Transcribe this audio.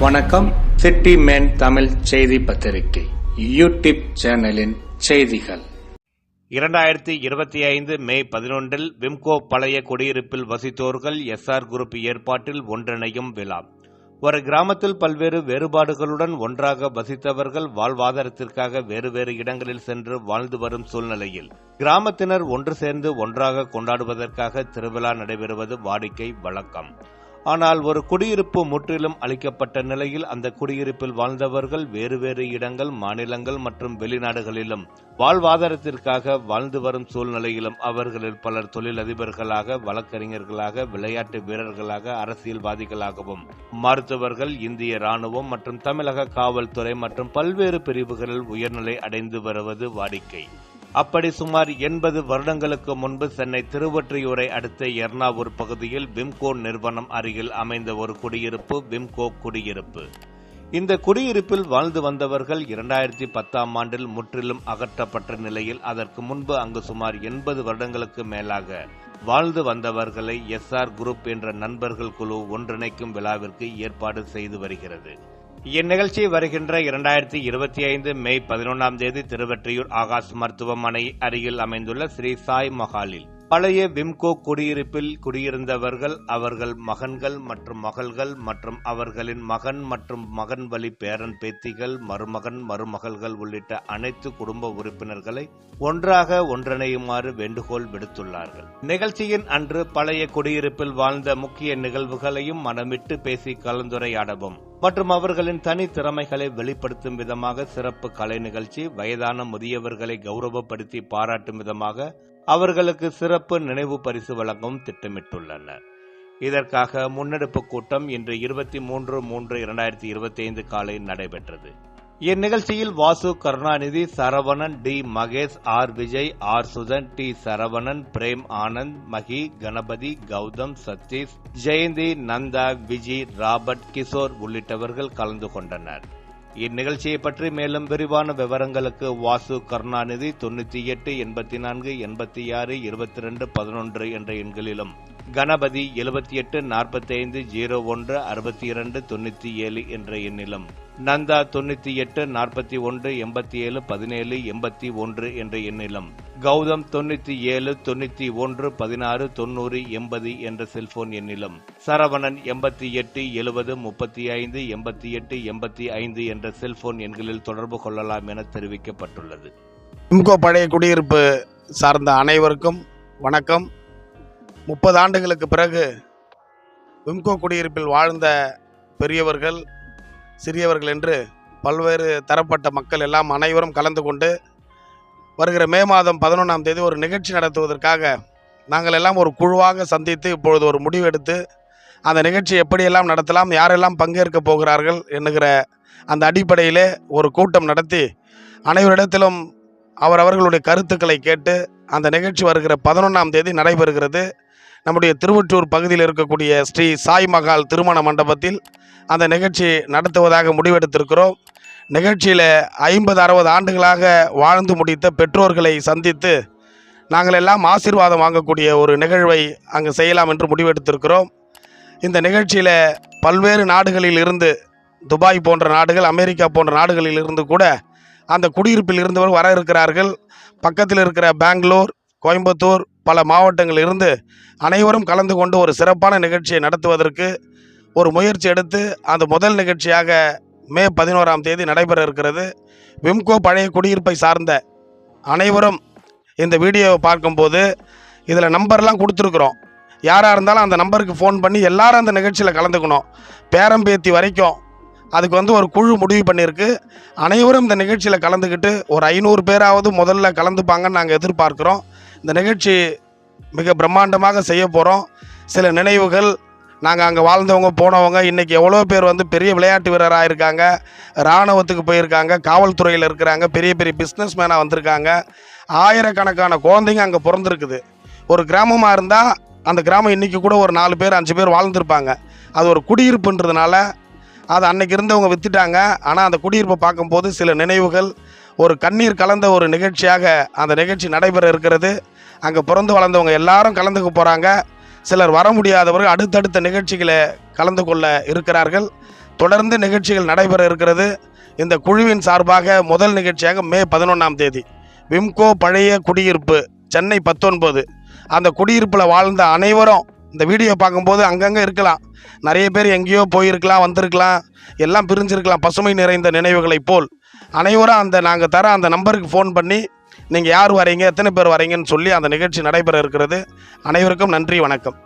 வணக்கம். City man Tamil செய்தி பத்திரிகை யூடியூப் சேனலின் செய்திகள். இரண்டாயிரத்தி இருபத்தி ஐந்து மே பதினொன்றில் விம்கோ பழைய குடியிருப்பில் வசித்தோர்கள் எஸ்ஆர் குரூப் ஏற்பாட்டில் ஒன்றிணையும் விழா. ஒரு கிராமத்தில் பல்வேறு வேறுபாடுகளுடன் ஒன்றாக வசித்தவர்கள் வாழ்வாதாரத்திற்காக வேறு வேறு இடங்களில் சென்று வாழ்ந்து வரும் சூழ்நிலையில் கிராமத்தினர் ஒன்று சேர்ந்து ஒன்றாக கொண்டாடுவதற்காக திருவிழா நடைபெறுவது வாடிக்கை வழக்கம். ஆனால் ஒரு குடியிருப்பு முற்றிலும் அளிக்கப்பட்ட நிலையில் அந்த குடியிருப்பில் வாழ்ந்தவர்கள் வேறு வேறு இடங்கள் மாநிலங்கள் மற்றும் வெளிநாடுகளிலும் வாழ்வாதாரத்திற்காக வாழ்ந்து வரும் சூழ்நிலையிலும் அவர்களில் பலர் தொழிலதிபர்களாக வழக்கறிஞர்களாக விளையாட்டு வீரர்களாக அரசியல்வாதிகளாகவும் மருத்துவர்கள் இந்திய ராணுவம் மற்றும் தமிழக காவல்துறை மற்றும் பல்வேறு பிரிவுகளில் உயர்நிலை அடைந்து வருவது வாடிக்கை. அப்படி சுமார் எண்பது வருடங்களுக்கு முன்பு சென்னை திருவொற்றியூரை அடுத்த எர்ணாவூர் பகுதியில் விம்கோ நிறுவனம் அருகில் அமைந்த ஒரு குடியிருப்பு விம்கோ குடியிருப்பு. இந்த குடியிருப்பில் வாழ்ந்து வந்தவர்கள் இரண்டாயிரத்தி பத்தாம் ஆண்டில் முற்றிலும் அகற்றப்பட்ட நிலையில் அதற்கு முன்பு அங்கு சுமார் எண்பது வருடங்களுக்கு மேலாக வாழ்ந்து வந்தவர்களை எஸ்ஆர் குரூப் என்ற நண்பர்கள் குழு ஒன்றிணைக்கும் விழாவிற்கு ஏற்பாடு செய்து வருகிறது. இந்நிகழ்ச்சி வருகின்ற இரண்டாயிரத்தி இருபத்தி ஐந்து மே பதினொன்றாம் தேதி திருவெற்றியூர் ஆகாஷ் மருத்துவமனை அருகில் அமைந்துள்ள ஸ்ரீ சாய் மஹாலில். பழைய விம்கோ குடியிருப்பில் குடியிருந்தவர்கள் அவர்கள் மகன்கள் மற்றும் மகள்கள் மற்றும் அவர்களின் மகன் மற்றும் மகன் வழி பேரன் பேத்திகள் மருமகன் மருமகள்கள் உள்ளிட்ட அனைத்து குடும்ப உறுப்பினர்களை ஒன்றாக ஒன்றிணையுமாறு வேண்டுகோள் விடுத்துள்ளார்கள். நிகழ்ச்சியின் அன்று பழைய குடியிருப்பில் வாழ்ந்த முக்கிய நிகழ்வுகளையும் மனமிட்டு பேசி கலந்துரையாடவும் மற்றும் அவர்களின் தனி திறமைகளை வெளிப்படுத்தும் விதமாக சிறப்பு கலை நிகழ்ச்சி வயதான முதியவர்களை கௌரவப்படுத்தி பாராட்டும் விதமாக அவர்களுக்கு சிறப்பு நினைவு பரிசு வழங்கவும் திட்டமிட்டுள்ளனர் இதற்காக முன்னெடுப்பு கூட்டம் இன்று இருபத்தி மூன்று மூன்று இரண்டாயிரத்தி இருபத்தி ஐந்து காலை நடைபெற்றது. இந்நிகழ்ச்சியில் Vasu Karunanidhi Saravanan T Mahesh R Vijay R Suthan T Saravanan Prem Anand Mahi Ganapathi Gautham Satish Jayanthi Nanda Viji Robert Kishore உள்ளிட்டவர்கள் கலந்து கொண்டனர். இந்நிகழ்ச்சியை பற்றி மேலும் விரிவான விவரங்களுக்கு வாசு கருணாநிதி தொண்ணூத்தி எட்டு எண்பத்தி நான்கு எண்பத்தி ஆறு இருபத்தி ரெண்டு பதினொன்று என்ற எண்களிலும். கணபதி எழுபத்தி எட்டு நாற்பத்தி ஐந்து ஜீரோ ஒன்று அறுபத்தி இரண்டு தொண்ணூத்தி ஏழு என்ற எண்ணிலும். நந்தா தொண்ணூத்தி எட்டு நாற்பத்தி ஒன்று எண்பத்தி ஏழு பதினேழு எண்பத்தி ஒன்று என்ற எண்ணிலும். கௌதம் தொண்ணூத்தி ஏழு தொண்ணூத்தி ஒன்று பதினாறு தொண்ணூறு எண்பது என்ற செல்போன் எண்ணிலும். சரவணன் எண்பத்தி எட்டு எழுபது முப்பத்தி ஐந்து எண்பத்தி எட்டு எண்பத்தி ஐந்து என்ற செல்போன் எண்களில் தொடர்பு கொள்ளலாம் என தெரிவிக்கப்பட்டுள்ளது. இம்கோ பழைய குடியிருப்பு சார்ந்த அனைவருக்கும் வணக்கம். முப்பது ஆண்டுகளுக்கு பிறகு விம்கோ குடியிருப்பில் வாழ்ந்த பெரியவர்கள் சிறியவர்கள் என்று பல்வேறு தரப்பட்ட மக்கள் எல்லாம் அனைவரும் கலந்து கொண்டு வருகிற மே மாதம் பதினொன்றாம் தேதி ஒரு நிகழ்ச்சி நடத்துவதற்காக நாங்கள் எல்லாம் ஒரு குழுவாக சந்தித்து இப்பொழுது ஒரு முடிவு எடுத்து அந்த நிகழ்ச்சி எப்படியெல்லாம் நடத்தலாம் யாரெல்லாம் பங்கேற்க போகிறார்கள் என்கிற அந்த அடிப்படையிலே ஒரு கூட்டம் நடத்தி அனைவரிடத்திலும் அவரவர்களுடைய கருத்துக்களை கேட்டு அந்த நிகழ்ச்சி வருகிற பதினொன்றாம் தேதி நடைபெறுகிறது. நம்முடைய திருவற்றூர் பகுதியில் இருக்கக்கூடிய ஸ்ரீ சாய் மகால் திருமண மண்டபத்தில் அந்த நிகழ்ச்சி நடத்துவதாக முடிவெடுத்திருக்கிறோம். நிகழ்ச்சியில் ஐம்பது அறுபது ஆண்டுகளாக வாழ்ந்து முடித்த பெற்றோர்களை சந்தித்து நாங்கள் எல்லாம் ஆசீர்வாதம் வாங்கக்கூடிய ஒரு நிகழ்வை அங்கு செய்யலாம் என்று முடிவெடுத்திருக்கிறோம். இந்த நிகழ்ச்சியில் பல்வேறு நாடுகளில் இருந்து துபாய் போன்ற நாடுகள் அமெரிக்கா போன்ற நாடுகளில் இருந்து கூட அந்த குடியிருப்பில் இருந்தவர் வர இருக்கிறார்கள். பக்கத்தில் இருக்கிற பெங்களூர் கோயம்புத்தூர் பல மாவட்டங்களில் இருந்து அனைவரும் கலந்து கொண்டு ஒரு சிறப்பான நிகழ்ச்சியை நடத்துவதற்கு ஒரு முயற்சி எடுத்து அந்த முதல் நிகழ்ச்சியாக மே பதினோராம் தேதி நடைபெற இருக்கிறது. விம்கோ பழைய குடியிருப்பை சார்ந்த அனைவரும் இந்த வீடியோவை பார்க்கும்போது இதில் நம்பர்லாம் கொடுத்துருக்குறோம். யாராக இருந்தாலும் அந்த நம்பருக்கு ஃபோன் பண்ணி எல்லாரும் அந்த நிகழ்ச்சியில் கலந்துக்கணும். பேரம்பேத்தி வரைக்கும் அதுக்கு வந்து ஒரு குழு முடிவு பண்ணியிருக்கு. அனைவரும் இந்த நிகழ்ச்சியில் கலந்துக்கிட்டு ஒரு ஐநூறு பேராவது முதல்ல கலந்துப்பாங்கன்னு நாங்கள் எதிர்பார்க்குறோம். இந்த நிகழ்ச்சி மிக பிரம்மாண்டமாக செய்ய போகிறோம் சில நினைவுகள் நாங்கள் அங்கே வாழ்ந்தவங்க போனவங்க இன்றைக்கி எவ்வளோ பேர் வந்து பெரிய விளையாட்டு வீரராக இருக்காங்க இராணுவத்துக்கு போயிருக்காங்க காவல்துறையில் இருக்கிறாங்க பெரிய பெரிய பிஸ்னஸ் மேனாக வந்திருக்காங்க. ஆயிரக்கணக்கான குழந்தைங்க அங்கே பிறந்திருக்குது. ஒரு கிராமமாக இருந்தால் அந்த கிராமம் இன்றைக்கி கூட ஒரு நாலு பேர் அஞ்சு பேர் வாழ்ந்திருப்பாங்க. அது ஒரு குடியிருப்புன்றதுனால அது அன்னைக்கு இருந்தவங்க விற்றுட்டாங்க ஆனால் அந்த குடியிருப்பை பார்க்கும்போது சில நினைவுகள் ஒரு கண்ணீர் கலந்த ஒரு நிகழ்ச்சியாக அந்த நிகழ்ச்சி நடைபெற இருக்கிறது. அங்கே பிறந்து வளர்ந்தவங்க எல்லாரும் கலந்துக்க போகிறாங்க சிலர் வர முடியாதவர்கள் அடுத்தடுத்த நிகழ்ச்சிகளை கலந்து கொள்ள இருக்கிறார்கள். தொடர்ந்து நிகழ்ச்சிகள் நடைபெற இருக்கிறது. இந்த குழுவின் சார்பாக முதல் நிகழ்ச்சியாக மே பதினொன்றாம் தேதி விம்கோ பழைய குடியிருப்பு சென்னை பத்தொன்பது. அந்த குடியிருப்பில் வாழ்ந்த அனைவரும் இந்த வீடியோ பார்க்கும்போது அங்கங்கே இருக்கலாம். நிறைய பேர் எங்கேயோ போயிருக்கலாம் வந்திருக்கலாம். எல்லாம் பிரிஞ்சிருக்கலாம் பசுமை நிறைந்த நினைவுகளைப் போல். அனைவரும் அந்த நாங்கள் தர அந்த நம்பருக்கு ஃபோன் பண்ணி நீங்கள் யார் வரீங்க? எத்தனை பேர் வரீங்கன்னு சொல்லி அந்த நிகழ்ச்சி நடைபெற இருக்கிறது. அனைவருக்கும் நன்றி வணக்கம்.